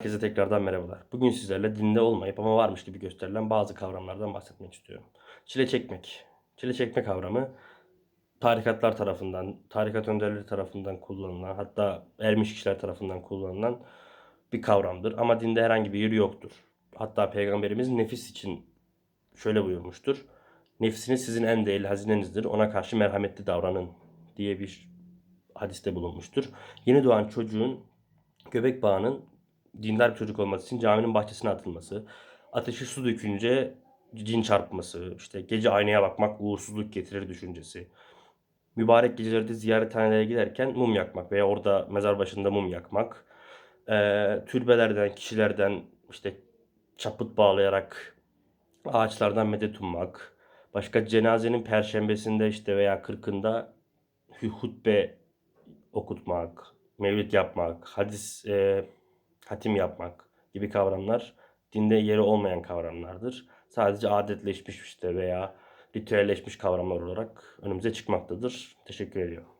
Herkese tekrardan merhabalar. Bugün sizlerle dinde olmayıp ama varmış gibi gösterilen bazı kavramlardan bahsetmek istiyorum. Çile çekmek. Çile çekme kavramı tarikatlar tarafından, tarikat önderleri tarafından kullanılan, hatta ermiş kişiler tarafından kullanılan bir kavramdır. Ama dinde herhangi bir yeri yoktur. Hatta Peygamberimiz nefis için şöyle buyurmuştur. Nefsiniz sizin en değerli hazinenizdir. Ona karşı merhametli davranın diye bir hadiste bulunmuştur. Yeni doğan çocuğun göbek bağının dindar bir çocuk olması için caminin bahçesine atılması, ateşi su dökünce cin çarpması, işte gece aynaya bakmak uğursuzluk getirir düşüncesi, mübarek gecelerde ziyarethanelere giderken mum yakmak veya orada mezar başında mum yakmak, eee, türbelerden, kişilerden işte çaput bağlayarak ağaçlardan medet ummak, başka cenazenin perşembesinde işte veya kırkında hutbe okutmak, mevlid yapmak, hadis, e, hatim yapmak gibi kavramlar dinde yeri olmayan kavramlardır. Sadece adetleşmiş işte veya ritüelleşmiş kavramlar olarak önümüze çıkmaktadır. Teşekkür ediyorum.